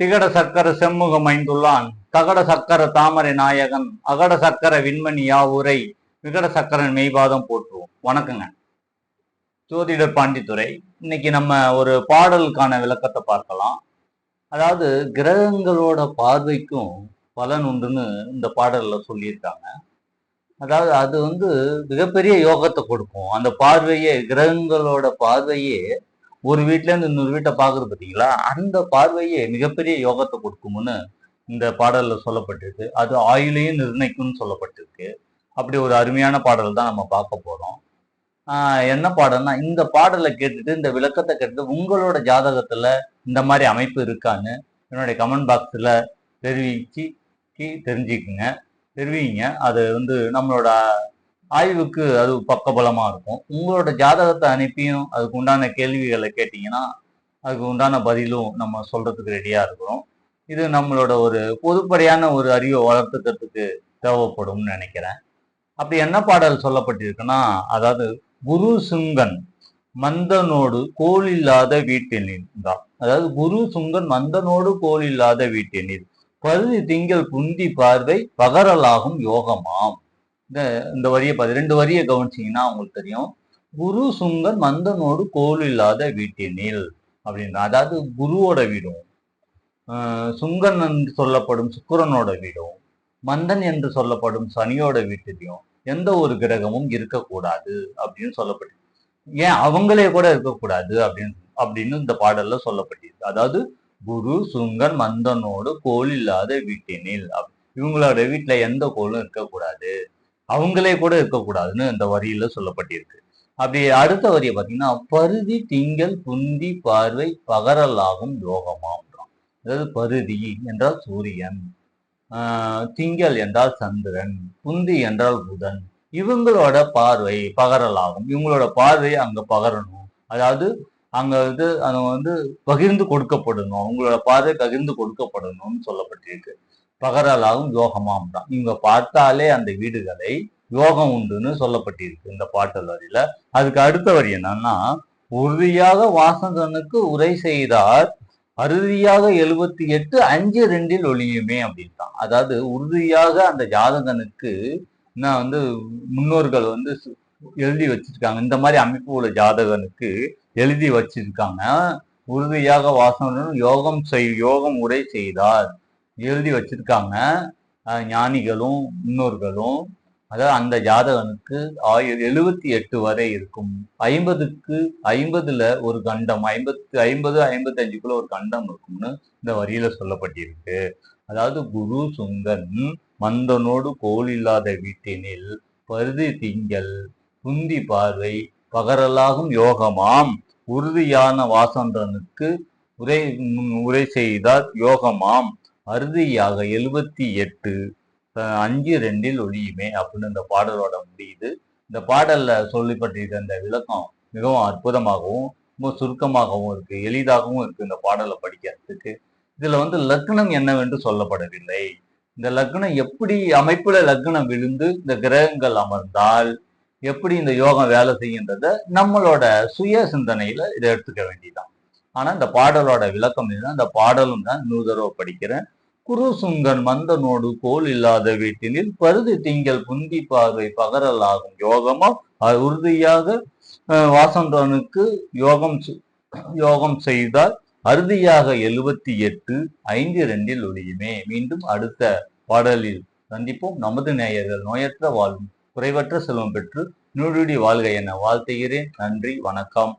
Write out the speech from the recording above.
திகட சக்கர செம்முகம் ஐந்துள்ளான். தகட சக்கர தாமரை நாயகன் அகட சக்கர விண்மணி யாவுரை விகட சக்கரன் மெய்பாதம் போற்றுவோம். வணக்கங்க. ஜோதிடர் பாண்டித்துறை இன்னைக்கு நம்ம ஒரு பாடலுக்கான விளக்கத்தை பார்க்கலாம். அதாவது கிரகங்களோட பார்வைக்கும் பலன் உண்டுன்னு இந்த பாடல்ல சொல்லியிருக்காங்க. அதாவது அது வந்து மிகப்பெரிய யோகத்தை கொடுக்கும். அந்த பார்வையே கிரகங்களோட பார்வையே ஒரு வீட்டுல இருந்து இன்னொரு வீட்டை பாக்குறது பார்த்தீங்களா? அந்த பார்வையே மிகப்பெரிய யோகத்தை கொடுக்கும்னு இந்த பாடல்ல சொல்லப்பட்டிருக்கு. அது ஆயுளையும் நிர்ணயிக்கும்னு சொல்லப்பட்டிருக்கு. அப்படி ஒரு அருமையான பாடல் தான் நம்ம பார்க்க போறோம். என்ன பாடல்னா இந்த பாடலை கேட்டுட்டு இந்த விளக்கத்தை கேட்டுட்டு உங்களோட ஜாதகத்துல இந்த மாதிரி அமைப்பு இருக்கான்னு என்னுடைய கமெண்ட் பாக்ஸ்ல தெரிவிச்சு தெரிஞ்சுக்குங்க. தெரிவிங்க. அது வந்து நம்மளோட ஆய்வுக்கு அது பக்கபலமா இருக்கும். உங்களோட ஜாதகத்தை அனுப்பியும் அதுக்கு உண்டான கேள்விகளை கேட்டீங்கன்னா அதுக்கு உண்டான பதிலும் நம்ம சொல்றதுக்கு ரெடியா இருக்கிறோம். இது நம்மளோட ஒரு பொதுப்படையான ஒரு அறிவை வளர்த்துக்கிறதுக்கு தேவைப்படும்னு நினைக்கிறேன். அப்படி என்ன பாடல் சொல்லப்பட்டிருக்குன்னா அதாவது குரு சுங்கன் மந்தனோடு கோல் இல்லாத வீட்டினில் தான் அதாவது குரு சுங்கன் மந்தனோடு கோல் இல்லாத வீட்டினில் பருதி திங்கள் குந்தி பார்வை பகரலாகும் யோகமாம். இந்த இந்த வரியை பார்த்து ரெண்டு வரியை கவனிச்சீங்கன்னா உங்களுக்கு தெரியும். குரு சுங்கன் மந்தனோடு கோல் இல்லாத வீட்டினில் அப்படின்ற அதாவது குருவோட வீடும் சுங்கன் என்று சொல்லப்படும் சுக்கரனோட வீடும் மந்தன் என்று சொல்லப்படும் சனியோட வீட்டிலையும் எந்த ஒரு கிரகமும் இருக்கக்கூடாது அப்படின்னு சொல்லப்பட்டு ஏன் அவங்களே கூட இருக்கக்கூடாது அப்படின்னு அப்படின்னு இந்த பாடல்ல சொல்லப்பட்டிருக்கு. அதாவது குரு சுங்கன் மந்தனோடு கோல் இல்லாத வீட்டினில் அப்- இவங்களோட வீட்டுல எந்த கோலும் இருக்கக்கூடாது. அவங்களே கூட இருக்கக்கூடாதுன்னு இந்த வரியில சொல்லப்பட்டிருக்கு. அப்படி அடுத்த வரியை பார்த்தீங்கன்னா பருதி திங்கள் புந்தி பார்வை பகரலாகும் யோகமாம் அதாவது பருதி என்றால் சூரியன் ஆஹ் திங்கள் என்றால் சந்திரன் புந்தி என்றால் புதன். இவங்களோட பார்வை பகரலாகும். இவங்களோட பார்வை அங்க பகரணும். அதாவது அங்க வந்து அவங்க வந்து பகிர்ந்து கொடுக்கப்படணும். அவங்களோட பார்வை பகிர்ந்து கொடுக்கப்படணும்னு சொல்லப்பட்டிருக்கு. பகரலாகும் யோகமாம் தான். இவங்க பார்த்தாலே அந்த வீடுகளை யோகம் உண்டுன்னு சொல்லப்பட்டிருக்கு இந்த பாட்டல் வரியில அதுக்கு அடுத்த வரி என்னன்னா உறுதியாக வாசகனுக்கு உரை செய்தார் அறுதியாக எழுபத்தி எட்டு அஞ்சு ரெண்டில் ஒளியுமே அப்படின்ட்டான். அதாவது உறுதியாக அந்த ஜாதகனுக்கு நான் வந்து முன்னோர்கள் வந்து எழுதி வச்சிருக்காங்க. இந்த மாதிரி அமைப்பு உள்ள ஜாதகனுக்கு எழுதி வச்சிருக்காங்க. உறுதியாக வாசகனும் யோகம் செய் யோகம் உரை செய்தார். எழுதி வச்சிருக்காங்க. ஞானிகளும் முன்னோர்களும். அதாவது அந்த ஜாதகனுக்கு ஆயிரம் எழுபத்தி எட்டு வரை இருக்கும். ஐம்பதுக்கு ஐம்பதுல ஒரு கண்டம் ஐம்பத்து ஐம்பது ஐம்பத்தஞ்சுக்குள்ள ஒரு கண்டம் இருக்கும்னு இந்த வரியில சொல்லப்பட்டிருக்கு. அதாவது குரு சுங்கன் மந்தனோடு கோல் இல்லாத வீட்டினில் பருதி திங்கள் குந்தி பார்வை பகரலாகும் யோகமாம். உறுதியான வாசந்தனுக்கு உரை உரை செய்தார் யோகமாம். அறுதியாக எழுபத்தி எட்டு அஞ்சு ரெண்டில் ஒளியுமே அப்படின்னு இந்த பாடலோட முடியுது. இந்த பாடல்ல சொல்லப்பட்டிருக்க இந்த விளக்கம் மிகவும் அற்புதமாகவும் ரொம்ப சுருக்கமாகவும் இருக்கு எளிதாகவும் இருக்கு இந்த பாடலை படிக்கிறதுக்கு. இதுல வந்து லக்னம் என்னவென்று சொல்லப்படவில்லை. இந்த லக்னம் எப்படி அமைப்புல லக்னம் விழுந்து இந்த கிரகங்கள் அமர்ந்தால் எப்படி இந்த யோகம் வேலை செய்யுன்றத நம்மளோட சுய சிந்தனையில இதை எடுத்துக்க வேண்டியதான் ஆனா இந்த பாடலோட விளக்கம் இதுதான். இந்த பாடலும் தான் நூதரவை படிக்கிறேன். குருசுங்கன் மந்தனோடு கோல் இல்லாத வீட்டினில் பருதி திங்கள் புந்தி பார்வை பகரலாகும் யோகமா உறுதியாக வாசந்தனுக்கு யோகம் செ- யோகம் செய்தால் அறுதியாக எழுபத்தி எட்டு ஐந்து ரெண்டில் ஒளியுமே மீண்டும் அடுத்த பாடலில் சந்திப்போம். நமது நேயர்கள் நோயற்ற வாழ்வும் குறைவற்ற செல்வம் பெற்று நூடுடி வாழ்க என வாழ்த்துகிறேன். நன்றி வணக்கம்.